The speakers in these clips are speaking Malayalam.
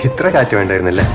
ഇത്ര കാറ്റ് വേണ്ടായിരുന്നല്ലേ?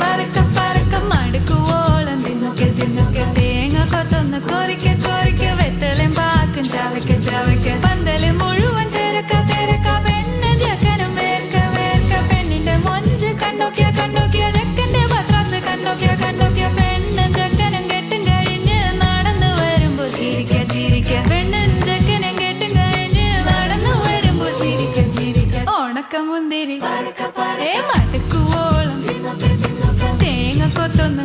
പറക്ക പറക്ക മടുക്കുവോളം തിന്നുക്കെ തിന്നുക്കെ തേങ്ങ കൊത്തൊന്ന് കൊറിക്ക ഉണക്കമുന്തിരി ഏ മടുക്കുവോളം. തേങ്ങ കൊത്തൊന്ന്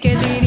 느껴지.